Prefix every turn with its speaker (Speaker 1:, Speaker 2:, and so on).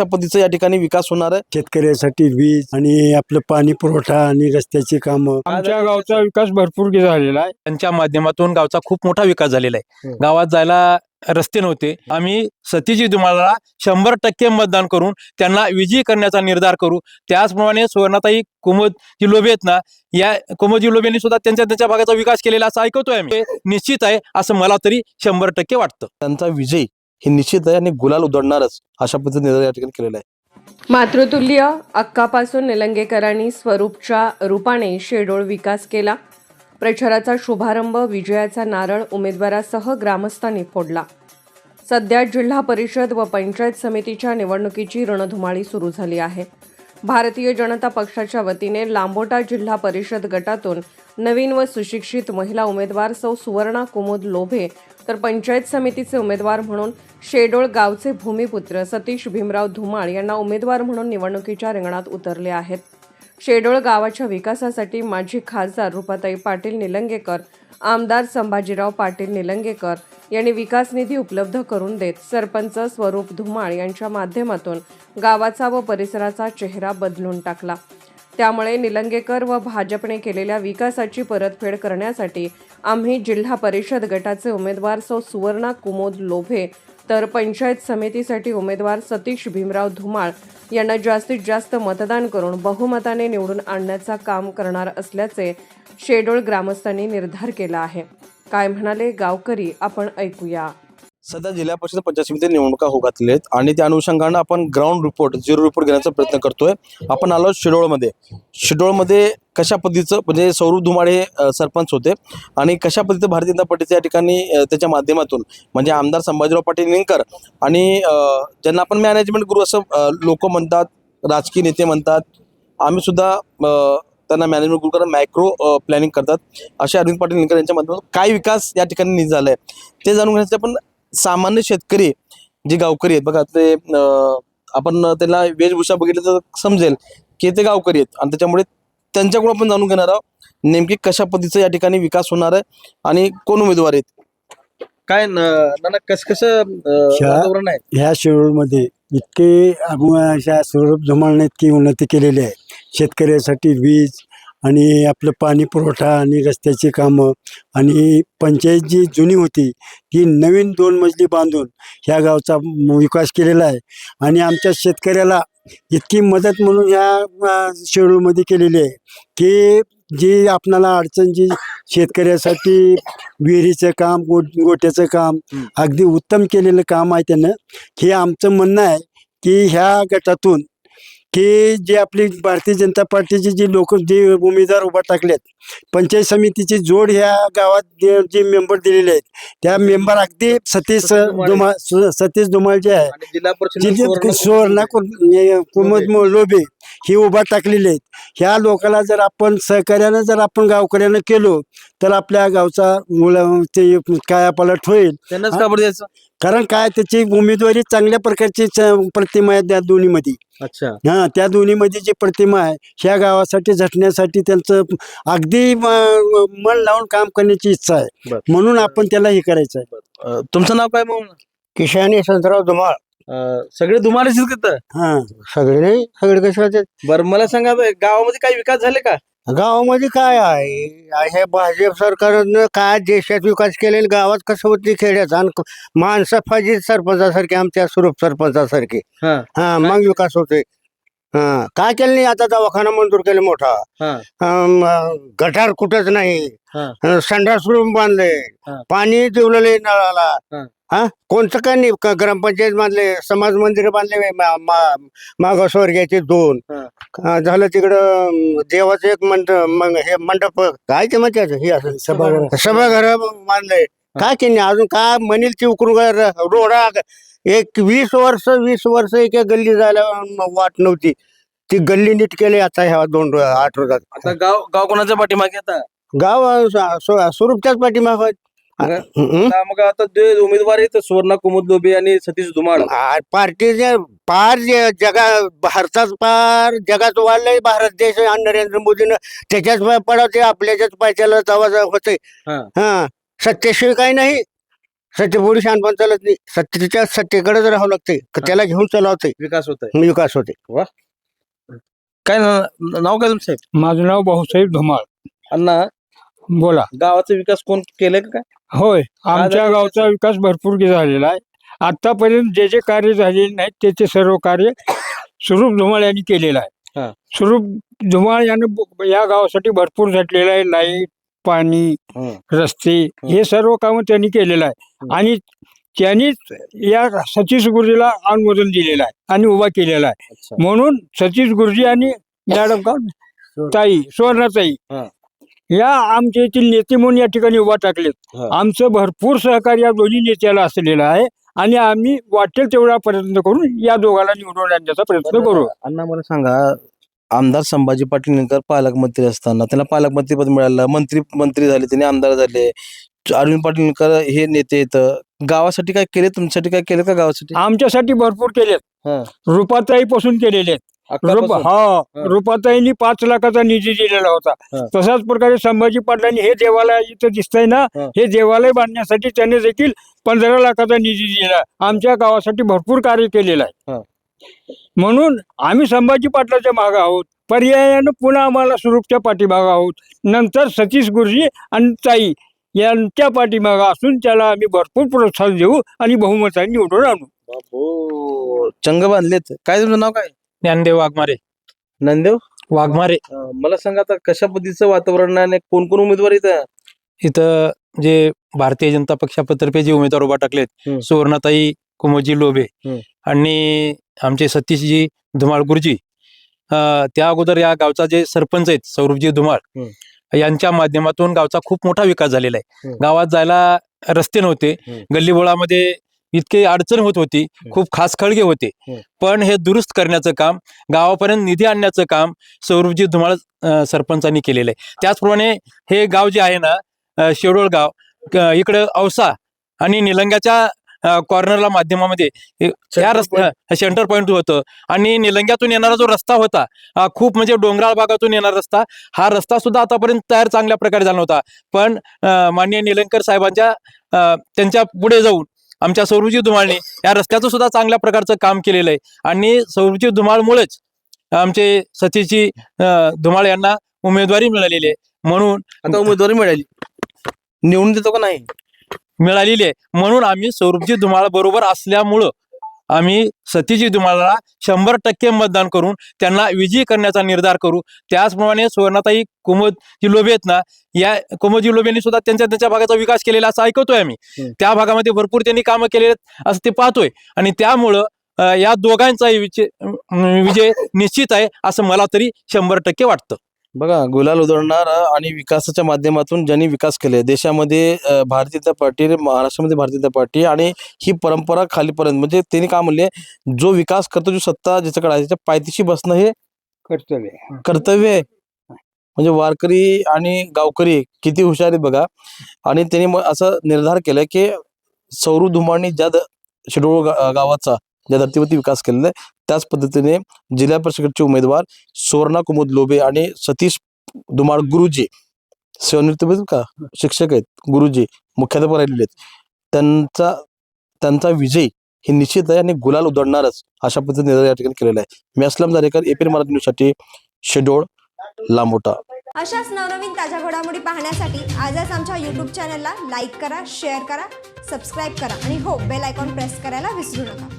Speaker 1: अशा पद्धतीचा या ठिकाणी विकास होणार आहे?
Speaker 2: शेतकऱ्यासाठी वीज आणि आपलं पाणी पुरवठा आणि रस्त्याची कामं.
Speaker 3: आमच्या गावचा विकास भरपूर झालेला आहे.
Speaker 4: त्यांच्या माध्यमातून गावचा खूप मोठा विकास झालेला आहे.
Speaker 1: हम्म.
Speaker 4: गावात जायला रस्ते नव्हते. आम्ही सतीजी तुम्हाला शंभर टक्के मतदान करून त्यांना विजयी करण्याचा निर्धार करू. त्याचप्रमाणे सुवर्णाताई कुमुद जी लोबे आहेत ना या कुमुदजी लोबेंनी सुद्धा त्यांच्या त्यांच्या भागाचा विकास केलेला असं ऐकतोय आम्ही. हे निश्चित आहे असं मला तरी शंभर टक्के वाटतं.
Speaker 1: त्यांचा विजय हे निश्चित आहे आणि गुलाल उधळणारच अशा पद्धतीने या ठिकाणी केलेलं आहे.
Speaker 5: मातृतुल्य अक्कापासून निलंगेकरांनी स्वरूपच्या रूपाने शेडोळ विकास केला. प्रचाराचा शुभारंभ विजयाचा नारळ उमेदवारासह ग्रामस्थांनी फोडला. सध्या जिल्हा परिषद व पंचायत समितीच्या निवडणुकीची रणधुमाळी सुरू झाली आहे. भारतीय जनता पक्षाच्या वतीने लांबोटा जिल्हा परिषद गटातून नवीन व सुशिक्षित महिला उमेदवार सौ सुवर्णा कुमुद लोभे तर पंचायत समितीचे उमेदवार म्हणून शेडोळ गावचे भूमिपुत्र सतीश भीमराव धुमाळ यांना उमेदवार म्हणून निवडणुकीच्या रिंगणात उतरले आहेत. शेडोळ गावाच्या विकासासाठी माजी खासदार रुपाताई पाटील निलंगेकर आमदार संभाजीराव पाटील निलंगेकर यांनी विकास निधी उपलब्ध करून देत सरपंच स्वरूप धुमाळ यांच्या माध्यमातून गावाचा व परिसराचा चेहरा बदलून टाकला. त्यामुळे निलंगेकर व भाजपने केलेल्या विकासाची परतफेड करण्यासाठी आम्ही जिल्हा परिषद गटाचे उमेदवार सौ सुवर्णा कुमोद लोभे तर पंचायत समितीसाठी उमेदवार सतीश भीमराव धुमाळ यांना जास्तीत जास्त मतदान करून बहुमताने निवडून आणण्याचा काम करणार असल्याचे शेडोळ ग्रामस्थांनी निर्धार केला आहे. काय म्हणाले गावकरी? आपण ऐकूया.
Speaker 1: सध्या जिल्हा परिषद पंचायत समिती निवडणुका होऊ घातलेल्या आहेत आणि त्या अनुषंगानं आपण ग्राउंड रिपोर्ट झिरो रिपोर्ट घेण्याचा प्रयत्न करतोय. आपण आलो शिडोळमध्ये. शिडोळमध्ये कशा पद्धतीचं म्हणजे सौरभ धुमाळे हे सरपंच होते आणि कशा पद्धतीचं भारतीय जनता पार्टीच्या या ठिकाणी त्याच्या माध्यमातून म्हणजे आमदार संभाजीराव पाटील निंकर आणि ज्यांना आपण मॅनेजमेंट गुरु असं लोक म्हणतात राजकीय नेते म्हणतात आम्ही सुद्धा त्यांना मॅनेजमेंट गुरु करून मायक्रो प्लॅनिंग करतात. असे अरविंद पाटील निंकर यांच्या माध्यमातून काय विकास या ठिकाणी निधी झालाय? ते जाणून घेण्यासाठी आपण सामान्य शेतकरी जे गावकरी आहेत बघा ते आपण त्याला वेशभूषा बघितलं तर समजेल की ते गावकरी आहेत. आणि त्याच्यामुळे त्यांच्याकडून आपण जाणून घेणार आहोत नेमकी कशा पद्धतीचा या ठिकाणी विकास होणार आहे आणि कोण उमेदवार आहेत. काय ना कस कसं वातावरण आहे?
Speaker 2: ह्या शेड्यूलमध्ये इतके अशा स्वरूप धुमाळने इतकी उन्नती केलेली आहे. शेतकऱ्यासाठी वीज आणि आपलं पाणी पुरवठा आणि रस्त्याची कामं आणि पंचायत जी जुनी होती ती नवीन दोन मजली बांधून ह्या गावचा विकास केलेला आहे आणि आमच्या शेतकऱ्याला इतकी मदत म्हणून ह्या शेड्यूलमध्ये केलेली आहे की जी आपणाला अडचण जी शेतकऱ्यासाठी विहिरीचं काम गोट गोट्याचं काम. अगदी उत्तम केलेलं काम आहे त्यानं हे आमचं म्हणणं आहे की ह्या गटातून की जे आपली भारतीय जनता पार्टीचे जे लोक जे उमेदवार उभा टाकलेत पंचायत समितीची जोड ह्या गावात जे जे मेंबर दिलेले आहेत त्या मेंबर अगदी सतीश सु- सतीश धुमाळ जे आहे सुवर्णा कुमुद लोबे ही उभा टाकलेले आहेत. ह्या लोकांना जर आपण सहकार्यानं जर आपण गावकऱ्यानं केलो तर आपल्या गावचा मुलं ते कायापालट होईल
Speaker 1: त्यांनाच का बरं द्यायचं?
Speaker 2: कारण काय त्याची उमेदवारी चांगल्या प्रकारची च- प्रतिमा आहे त्या दोन्हीमध्ये.
Speaker 1: अच्छा.
Speaker 2: हा त्या दोन्हीमध्ये जी प्रतिमा आहे ह्या गावासाठी झटण्यासाठी त्यांचं अगदी म- मन लावून काम करण्याची इच्छा आहे.
Speaker 1: बरं.
Speaker 2: म्हणून आपण त्याला हे करायचं आहे.
Speaker 1: अं, तुमचं नाव काय मग?
Speaker 2: किशान यशवंतराव धुमाळ.
Speaker 1: अं, सगळे तिथं
Speaker 2: हा सगळे नाही सगळे कसे होते
Speaker 1: बरं मला सांगा गावामध्ये काही विकास झाले का?
Speaker 2: गावामध्ये काय आहे? हे भाजप सरकारनं काय देशात विकास केलेला गावात कसं होती खेड्यात? आणि क- माणसं पाहिजे सरपंचासारखे आमच्या स्वरूप सरपंचासारखे.
Speaker 1: हा.
Speaker 2: हा मग विकास होतोय. हा काय केलं नाही आता दवाखाना मंजूर केले मोठा.
Speaker 1: हा.
Speaker 2: अम, अं, गटार कुठंच नाही.
Speaker 1: हा.
Speaker 2: अं, संडास रूम बांधले.
Speaker 1: हा.
Speaker 2: पाणी दिवलेले नळाला.
Speaker 1: हा.
Speaker 2: हा? कोणतं काय नाही? क- ग्रामपंचायत बांधले समाज मंदिर बांधले मा- मा- मागासवर्गीयाचे दोन.
Speaker 1: हा.
Speaker 2: हा, झालं तिकडं अं, देवाचं एक मंडप मग हे मंडप काय ते म्हणतात हे असं
Speaker 1: सभागृह.
Speaker 2: सभागृह. बांधले काय केले अजून काय म्हणील ती उकरून रोडा एक वीस वर्ष वीस वर्ष एक गल्ली जायला वाट नव्हती. ती गल्ली नीट केली आता ह्या दोन आठ रोजात.
Speaker 1: आता गाव गाव कोणाच्या पाठीमागे आता?
Speaker 2: गाव अं, स- स्व- स्वरूपच्याच पाठीमाग.
Speaker 1: मग आता जे उमेदवार आहेत सुवर्णा कुमुद लोबे आणि सतीश धुमाळ.
Speaker 2: पार्टीचे पार जे- जगा भारतात पार जगात वाढलंय भारत देश आणि नरेंद्र मोदीनं. त्याच्याच पाय पडावते आपल्याच्याच पायच्याला तवा होते
Speaker 1: हा.
Speaker 2: हा. सत्याशिवाय काही नाही.
Speaker 6: सत्यपुरुष शानपण चालत नाही. सत्यच्या सत्तेकडेच राहावं लागते त्याला घेऊन चालवते
Speaker 1: विकास होत
Speaker 6: विकास होते
Speaker 1: काय ना- नाव काय तुमचं साहेब?
Speaker 3: माझं नाव भाऊसाहेब धुमाळ.
Speaker 1: अण्णा
Speaker 3: बोला.
Speaker 1: गावाचा विकास कोण केलाय का काय?
Speaker 3: होय आमच्या गावचा विकास भरपूर झालेला आहे. आतापर्यंत जे जे कार्य झालेले नाहीत त्याचे सर्व कार्य स्वरूप धुमाळ यांनी केलेलं
Speaker 1: हा.
Speaker 3: आहे स्वरूप धुमाळ यानं ब- या गावासाठी भरपूर झटलेलं आहे. लाइट पाणी
Speaker 1: हं.
Speaker 3: रस्ते हे. सर्व कामं त्यांनी केलेलं आहे.
Speaker 1: हं.
Speaker 3: आणि त्यांनीच या सतीश गुरुजीला अनुमोदन दिलेलं आहे आणि उभा केलेला आहे. म्हणून सतीश गुरुजी आणि मॅडम का? ताई सुवर्णाताई
Speaker 1: हा.
Speaker 3: या आमच्या येथील नेते म्हणून या ठिकाणी उभा टाकलेत. आमचं भरपूर सहकार्य या दोन्ही नेत्याला असलेलं आहे आणि आम्ही वाटेल तेवढा प्रयत्न करून या दोघांना निवडून आणण्याचा प्रयत्न करू.
Speaker 1: अण्णा मला सांगा आमदार संभाजी पाटील निलंगेकर पालकमंत्री असताना त्यांना पालकमंत्री पद मिळालं मंत्री मंत्री झाले त्यांनी आमदार झाले. अरविंद पाटील निलंगेकर हे नेते येतं गावासाठी काय केले तुमच्यासाठी काय केलं का गावासाठी?
Speaker 3: आमच्यासाठी भरपूर केलेत. रुपाताई पासून केलेले आहेत. रुप? हा. रुपाताईंनी पाच लाखाचा निधी दिलेला होता. तशाच प्रकारे संभाजी पाटलांनी हे देवालय इथं दिसतंय ना
Speaker 1: हा.
Speaker 3: देवालय बांधण्यासाठी त्याने देखील पंधरा लाखाचा निधी दिला आमच्या गावासाठी भरपूर कार्य केलेलं. आहे म्हणून आम्ही संभाजी पाटलाच्या मागे आहोत पर्यायानं पुन्हा आम्हाला स्वरूपच्या पाठीमागं आहोत नंतर सतीश गुरुजी आणि ताई यांच्या पाठीमागं असून त्याला आम्ही भरपूर प्रोत्साहन देऊ आणि बहुमताने निवडून आणू
Speaker 1: चंग बांधलेत काय तुमचं नाव काय
Speaker 4: ज्ञानदेव वाघमारे
Speaker 1: नंदेव
Speaker 4: वाघमारे
Speaker 1: अं, मला सांगा आता कशा पद्धतीचं वातावरण आहे आणि कोण कोण उमेदवार इथं
Speaker 4: इथं जे भारतीय जनता पक्षातर्फे जे उमेदवार उभा टाकलेत
Speaker 1: हम्म.
Speaker 4: सुवर्णाताई कुमोजी लोभे
Speaker 1: हम्म.
Speaker 4: आणि आमचे सतीशजी धुमाळ गुरुजी अं, त्या अगोदर या गावचा जे सरपंच आहेत सौरभजी धुमाळ यांच्या माध्यमातून गावचा खूप मोठा विकास झालेला आहे
Speaker 1: हम्म.
Speaker 4: गावात जायला रस्ते नव्हते
Speaker 1: हम्म.
Speaker 4: गल्लीबोळामध्ये इतके अडचण होत होती खूप खास खळगे होते.
Speaker 1: हम्म.
Speaker 4: पण हे दुरुस्त करण्याचं काम गावापर्यंत निधी आणण्याचं काम सौरभजी धुमाळ सरपंचांनी केलेलं आहे. त्याचप्रमाणे हे गाव जे आहे ना शेडोळ गाव इकडं औसा आणि निलंग्याच्या कॉर्नरला माध्यमामध्ये हे- या रस्त्या सेंटर पॉईंट होतं. आणि निलंग्यातून येणारा जो रस्ता होता हा खूप म्हणजे डोंगराळ भागातून येणारा रस्ता हा रस्ता सुद्धा आतापर्यंत तयार चांगल्या प्रकारे झाला होता पण माननीय निलंगकर साहेबांच्या त्यांच्या पुढे जाऊन आमच्या सौरभजी धुमाळने या रस्त्याचं सुद्धा चांगल्या प्रकारचं काम केलेलं आहे. आणि सौरभजी धुमाळमुळेच आमचे सतीशजी अं, धुमाळ यांना उमेदवारी मिळालेली आहे. म्हणून
Speaker 1: आता उमेदवारी मिळाली. निवडून देतो का नाही?
Speaker 4: मिळालेली आहे. म्हणून आम्ही सौरभजी धुमाळ बरोबर असल्यामुळं आम्ही सतीजी धुमाळला शंभर टक्के मतदान करून त्यांना विजयी करण्याचा निर्धार करू. त्याचप्रमाणे सुवर्णाताई कुमोद जी लोबे आहेत ना या कुमोदजी लोबेंनी सुद्धा त्यांच्या त्यांच्या भागाचा विकास केलेला असं ऐकतोय आम्ही. त्या भागामध्ये भरपूर त्यांनी कामं केलेले असं ते पाहतोय. आणि त्यामुळं या दोघांचाही विजय निश्चित आहे असं मला तरी शंभर टक्के वाटतं.
Speaker 1: बघा गुलाल उधळणार आणि विकासाच्या माध्यमातून ज्यांनी विकास केले देशामध्ये भारतीय जनता पार्टी महाराष्ट्रामध्ये भारतीय जनता पार्टी आणि ही परंपरा खालीपर्यंत म्हणजे त्यांनी काय म्हणले जो विकास करतो जो सत्ता ज्याच्याकडे आहे त्याच्या पायथीशी बसणं हे
Speaker 3: कर्तव्य
Speaker 1: कर्तव्य आहे. म्हणजे वारकरी आणि गावकरी किती हुशार आहेत बघा. आणि त्यांनी असं निर्धार केलाय की सौरू धुमाळनी ज्या शिडोळ गावाचा ज्या धर्तीवरती विकास केलेला आहे त्याच पद्धतीने जिल्हा परिषदेचे उमेदवार सुवर्णा कुमुद लोबे आणि सतीश धुमाळ गुरुजी. सेवानिवृत्त का? शिक्षक आहेत. गुरुजी मुख्याध्यापक राहिलेले आहेत. त्यांचा त्यांचा विजय हे निश्चित आहे आणि गुलाल उधळणारच अशा पद्धतीने या ठिकाणी केलेला आहे. मी असलम जारेकर एपी मराठी न्यूजसाठी शेडोळ लांबोटा.
Speaker 7: अशाच नवनवीन ताज्या घडामोडी पाहण्यासाठी आजच आमच्या यूट्यूब चॅनलला लाईक करा शेअर करा सबस्क्राईब करा आणि हो बेल आयकॉन प्रेस करायला विसरू नका.